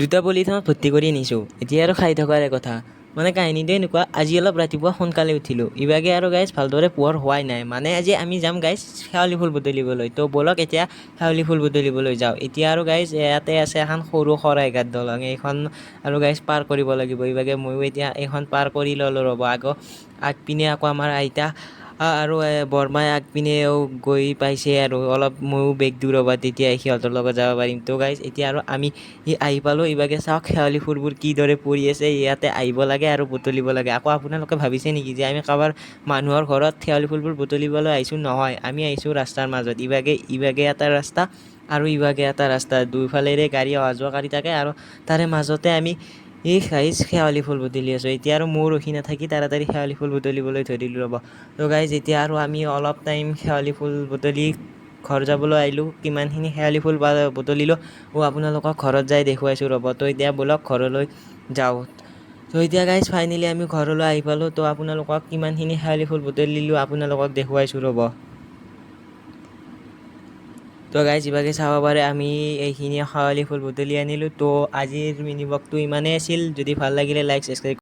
দুটা পলিথিনত ভৰ্তি কৰি নিছোঁ এতিয়া আৰু খাই থকাৰে কথা। মানে কাহিনীটো এনেকুৱা, আজি অলপ ৰাতিপুৱা সোনকালে উঠিলোঁ। ইভাগে আৰু গাইজ ভালদৰে পোহৰ হোৱাই নাই। মানে আজি আমি যাম গাইজ শেৱালি ফুল বুটলিবলৈ। তো ব'লক এতিয়া শেৱালি ফুল বুটলিবলৈ যাওঁ। এতিয়া আৰু গাইজ ইয়াতে আছে এখন সৰু শৰাইঘাট দলং। এইখন আৰু গাইজ পাৰ কৰিব লাগিব। ইভাগে ময়ো এতিয়া এইখন পাৰ কৰি ল'লোঁ ৰ'ব। আকৌ আগপিনে আকৌ আমাৰ আইতা আৰু বৰমাই আগপিনেও গৈ পাইছে আৰু। অলপ ময়ো বেগ দিওঁ ৰ'বা তেতিয়া সিহঁতৰ লগত যাব পাৰিম। তো গাইজ এতিয়া আৰু আমি আহি পালোঁ। ইভাগে চাওক শেৱালি ফুলবোৰ কিদৰে পৰি আছে। ইয়াতে আহিব লাগে আৰু বুটলিব লাগে। আকৌ আপোনালোকে ভাবিছে নেকি যে আমি কাৰোবাৰ মানুহৰ ঘৰত শেৱালি ফুলবোৰ বুটলিবলৈ আহিছোঁ? নহয়, আমি আহিছোঁ ৰাস্তাৰ মাজত। ইভাগে ইভাগে এটা ৰাস্তা আৰু ইভাগে এটা ৰাস্তা। দুয়োফালেৰে গাড়ী অহা যোৱা কৰি থাকে আৰু তাৰে মাজতে আমি এই গাইজ শেৱালি ফুল বুটলি আছোঁ। এতিয়া আৰু মোৰ ৰখি নাথাকি তাড়াতাড়ি শেৱালি ফুল বুটলিবলৈ ধৰিলোঁ ৰ'ব। তো গাইজ এতিয়া আৰু আমি অলপ টাইম শেৱালি ফুল বুটলি ঘৰ যাবলৈ আহিলোঁ। কিমানখিনি শেৱালি ফুল বা বুটলিলোঁ, ও আপোনালোকক ঘৰত যাই দেখুৱাইছোঁ ৰ'ব। তো এতিয়া ব'লক ঘৰলৈ যাওঁ। তো এতিয়া গাইজ ফাইনেলি আমি ঘৰলৈ আহি পালোঁ। তো আপোনালোকক কিমানখিনি শেৱালি ফুল বুটলিলোঁ, আপোনালোকক দেখুৱাইছোঁ ৰ'ব। তো গাইজ ইভাগে চাব পাৰে, আমি এইখিনি শেৱালি ফুল বুটলি আনিলোঁ। তো আজিৰ মিনি ইমানেই আছিল। যদি ভালো লাগিলে লাইক ছাবস্ক্ৰাইব